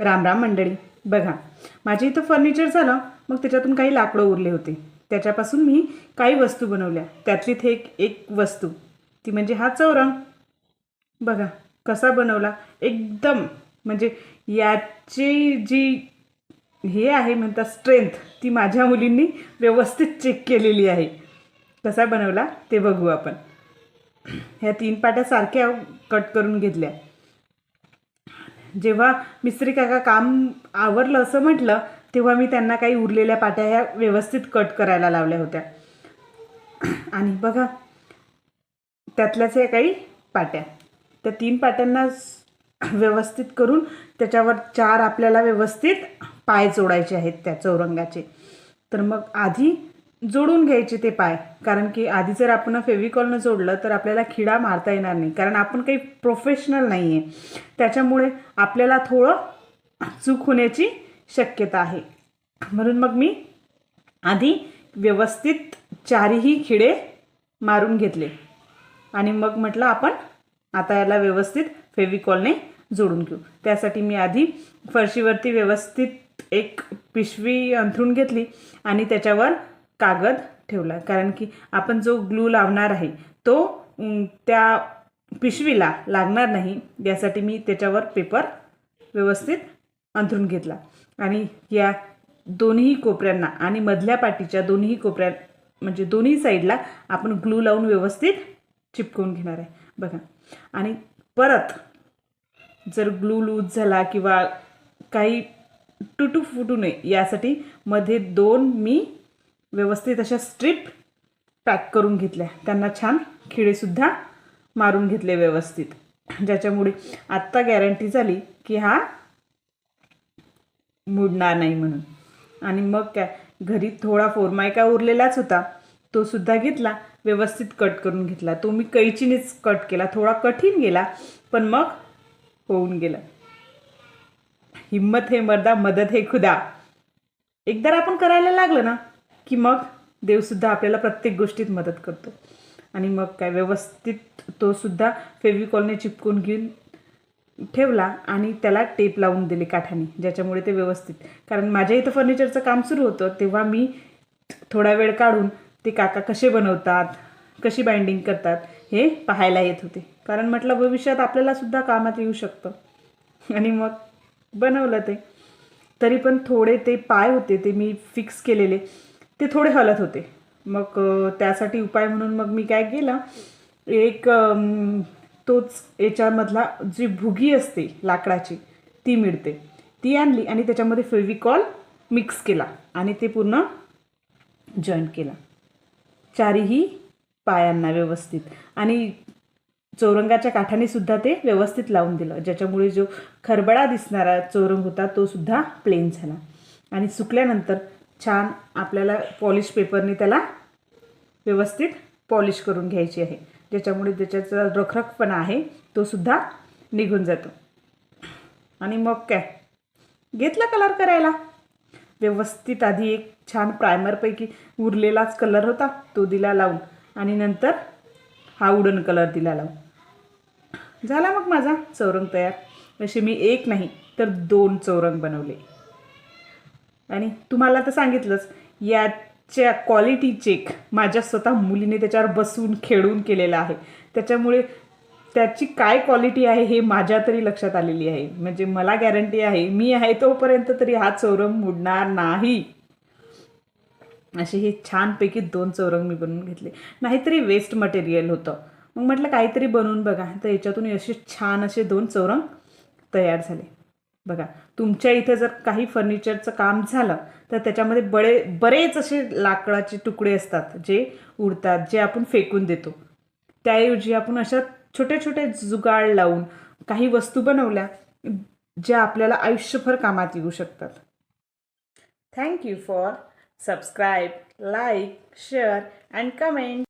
राम राम मंडळी. बघा माझे इथं फर्निचर झालं मग त्याच्यातून काही लाकडं उरले होते. त्याच्यापासून मी काही वस्तू बनवल्या. त्यातली थे एक एक वस्तू. ती म्हणजे हा चौरंग. बघा कसा बनवला. एकदम म्हणजे याची जी हे आहे म्हणतात स्ट्रेंथ ती माझ्या मुलींनी व्यवस्थित चेक केलेली आहे. कसा बनवला ते बघू आपण. ह्या तीन पाट्या सारख्या कट करून घेतल्या. जेव्हा मिस्त्री काका काम आवरलं असं म्हटलं तेव्हा मी त्यांना काही उरलेल्या पाट्या ह्या व्यवस्थित कट करायला लावल्या होत्या. आणि बघा त्यातल्याच या काही पाट्या. त्या तीन पाट्यांना व्यवस्थित करून त्याच्यावर चार आपल्याला व्यवस्थित पाय जोडायचे आहेत त्या चौरंगाचे. तर मग आधी जोडून घ्यायचे ते पाय. कारण की आधी जर आपण फेविकॉलनं जोडलं तर आपल्याला खिडा मारता येणार नाही. कारण आपण काही प्रोफेशनल नाही आहे त्याच्यामुळे आपल्याला थोडं चूक होण्याची शक्यता आहे. म्हणून मग मी आधी व्यवस्थित चारही खिडे मारून घेतले. आणि मग म्हटलं आपण आता याला व्यवस्थित फेविकॉलने जोडून घेऊ. त्यासाठी मी आधी फरशीवरती व्यवस्थित एक पिशवी अंथरून घेतली आणि त्याच्यावर कागद ठेवला. कारण की आपण जो ग्लू लावणार आहे तो त्या पिशवीला लागणार नाही यासाठी मी त्याच्यावर पेपर व्यवस्थित अंथरून घेतला. आणि या दोन्ही कोपऱ्यांना आणि मधल्या पाटीच्या दोन्ही कोपऱ्या म्हणजे दोन्ही साईडला आपण ग्लू लावून व्यवस्थित चिपकवून घेणार आहे. बघा. आणि परत जर ग्लू लूज झाला किंवा काही तुटू फुटू नये यासाठी मध्ये दोन मी व्यवस्थित अशा स्ट्रीप पॅक करून घेतल्या. त्यांना छान खिळेसुद्धा मारून घेतले व्यवस्थित. ज्याच्यामुळे आत्ता गॅरंटी झाली की हा मुडणार नाही म्हणून. आणि मग काय घरी थोडा फोरमायका उरलेलाच होता. तो सुद्धा घेतला व्यवस्थित कट करून घेतला. तो मी कैचीनेच कट केला. थोडा कठीण गेला पण मग होऊन गेला. हिम्मत हे मर्दा मदत हे खुदा. एकदा आपण करायला लागलं ना की मग देवसुद्धा आपल्याला प्रत्येक गोष्टीत मदत करतो. आणि मग काय व्यवस्थित तोसुद्धा फेविकॉलने चिपकून घेऊन ठेवला आणि त्याला टेप लावून दिले काठाने ज्याच्यामुळे ते व्यवस्थित. कारण माझ्या इथं फर्निचरचं काम सुरू होतं तेव्हा मी थोडा वेळ काढून ते काका कसे बनवतात कशी बाइंडिंग करतात हे पाहायला येत होते. कारण म्हटलं भविष्यात आपल्यालासुद्धा कामात येऊ शकतं. आणि मग बनवलं ते. तरी पण थोडे ते पाय होते ते मी फिक्स केलेले. ते थोडे हलत होते. मग त्यासाठी उपाय म्हणून मग मी काय केलं एक तोच याच्यामधला जी भुगी असते लाकडाची ती मिळते. ती आणली आणि त्याच्यामध्ये फेविकॉल मिक्स केला आणि ते पूर्ण जॉईन केला. चारीही पायांना व्यवस्थित. आणि चौरंगाच्या काठाने सुद्धा ते व्यवस्थित लावून दिलं. ज्याच्यामुळे जो खरबडा दिसणारा चौरंग होता तो सुद्धा प्लेन झाला. आणि सुकल्यानंतर छान आपल्याला पॉलिश पेपरने त्याला व्यवस्थित पॉलिश करून घ्यायची आहे. ज्याच्यामुळे त्याच्याचा रखरखपणा आहे तो सुद्धा निघून जातो. आणि मग काय? घेतला कलर करायला? व्यवस्थित आधी एक छान प्रायमरपैकी उरलेलाच कलर होता तो दिला लावून. आणि नंतर हा उडन कलर दिला लावून. झाला मग माझा चौरंग तयार. असे मी एक नाही तर दोन चौरंग बनवले. आणि तुम्हाला तर सांगितलंच याच्या क्वालिटी चेक माझ्या स्वतः मुलीने त्याच्यावर बसून खेळून केलेला आहे. त्याच्यामुळे त्याची काय क्वालिटी आहे हे माझ्या तरी लक्षात आलेली आहे. म्हणजे मला गॅरंटी आहे मी आहे तोपर्यंत तरी हा चौरंग मोडणार नाही. असे हे छानपैकी दोन चौरंग मी बनवून घेतले. नाहीतरी वेस्ट मटेरियल होतं. मग म्हटलं काहीतरी बनवून बघा. तर याच्यातून असे छान असे दोन चौरंग तयार झाले. बघा तुमच्या इथे जर काही फर्निचरचं काम झालं तर त्याच्यामध्ये बळे बरेच असे लाकडाचे तुकडे असतात जे उडतात जे आपण फेकून देतो. त्याऐवजी आपण अशा छोटे छोटे जुगाड लावून काही वस्तू बनवल्या ज्या आपल्याला आयुष्यभर कामात येऊ शकतात. Thank you for subscribe like share and comment